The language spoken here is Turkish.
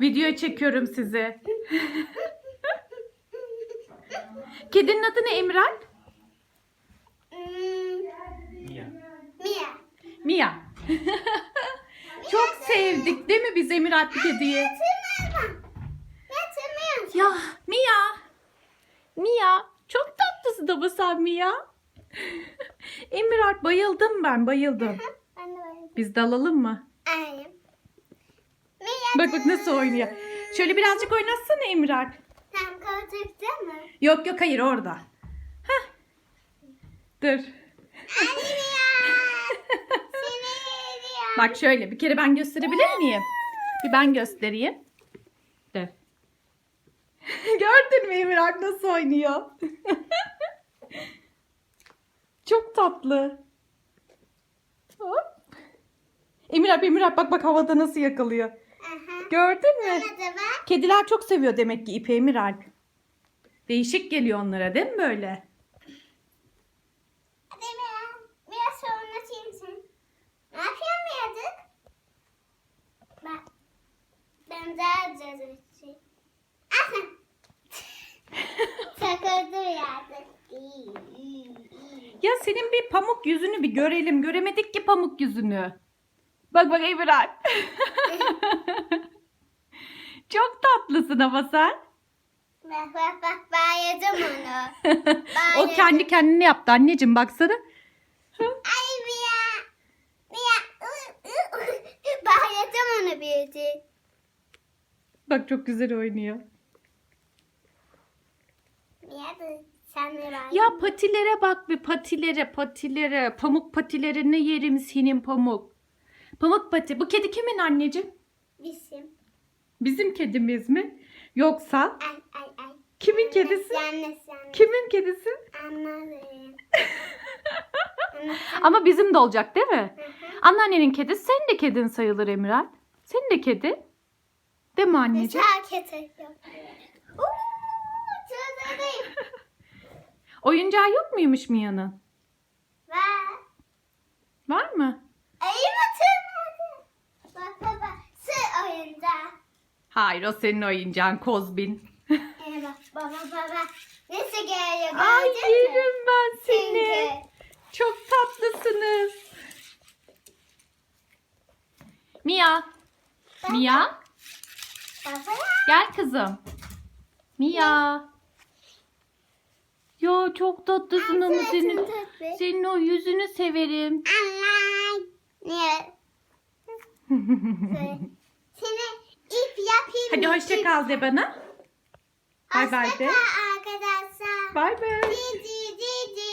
Videoya çekiyorum sizi. Kedinin adı ne Emral? Hmm, Mia. Mia. Mia. Çok sevdik değil mi biz Emir adlı kediyi? Ya Mia. Mia. Çok tatlısın ama sen Mia. Emir Alp bayıldım ben bayıldım. Biz de alalım mı? Aynen. Bak bak nasıl oynuyor. Şöyle birazcık oynatsana Alp. Tam koltukta mı? Yok yok hayır orada. Heh. Dur. Bak şöyle bir kere ben gösterebilir miyim? Bir ben göstereyim. Dur. Gördün mü Emir nasıl oynuyor? Çok tatlı. Hop. Emir Alp bak bak havada nasıl yakalıyor. Aha. Gördün mü? Da. Kediler çok seviyor demek ki ipi Emir Alp. Değişik geliyor onlara değil mi böyle? Hadi Mia. Mia sorunlatayım sen. Ne yapıyorsun Mia'cık? Bak. Ben daha güzel şey. Aha. Takıldı Mia'cık. Ya senin bir pamuk yüzünü bir görelim. Göremedik ki pamuk yüzünü. Bak bak Emir Alp. Çok tatlısın ama sen. Bak bak bak bağladım onu. o Bağladım. kendi kendine yaptı anneciğim baksana. Ay Mia. Mia. ı, ı, ı. Bağladım onu büyüdü. Bak çok güzel oynuyor. Ya patilere bak bir patilere patilere. Pamuk patilerine yerim senin pamuk. Pamuk pati. Bu kedi kimin anneciğim? Bizim. Bizim kedimiz mi? Yoksa Ay ay ay. kimin kedisi? Yanlış yanlış. Kimin kedisi? Anladım. Ama bizim de olacak değil mi? Hı hı. Anneannenin kedisi senin de kedin sayılır Emiral. Senin de kedi. Değil mi anneciğim? Ediyor. Uuu, çıldırdım. Oyuncağı yok muymuş Mia'nın? Var. Var mı? Ayı mı tırmandı? Bak bak bak. Sır oyunda. Hayır o senin oyuncağın Kozbin. Baba baba. Nasıl geliyor? Ay yerim ben seni. Çünkü. Çok tatlısınız. Mia. Mia. Baba. Gel kızım. Mia. Ya çok tatlısın ama senin, senin o yüzünü severim. Anne. Niye? Böyle. Seni ip yapayım. Hadi hoşça kal de bana. Bay bay Hoşça de. kal arkadaşlar. Bay bay.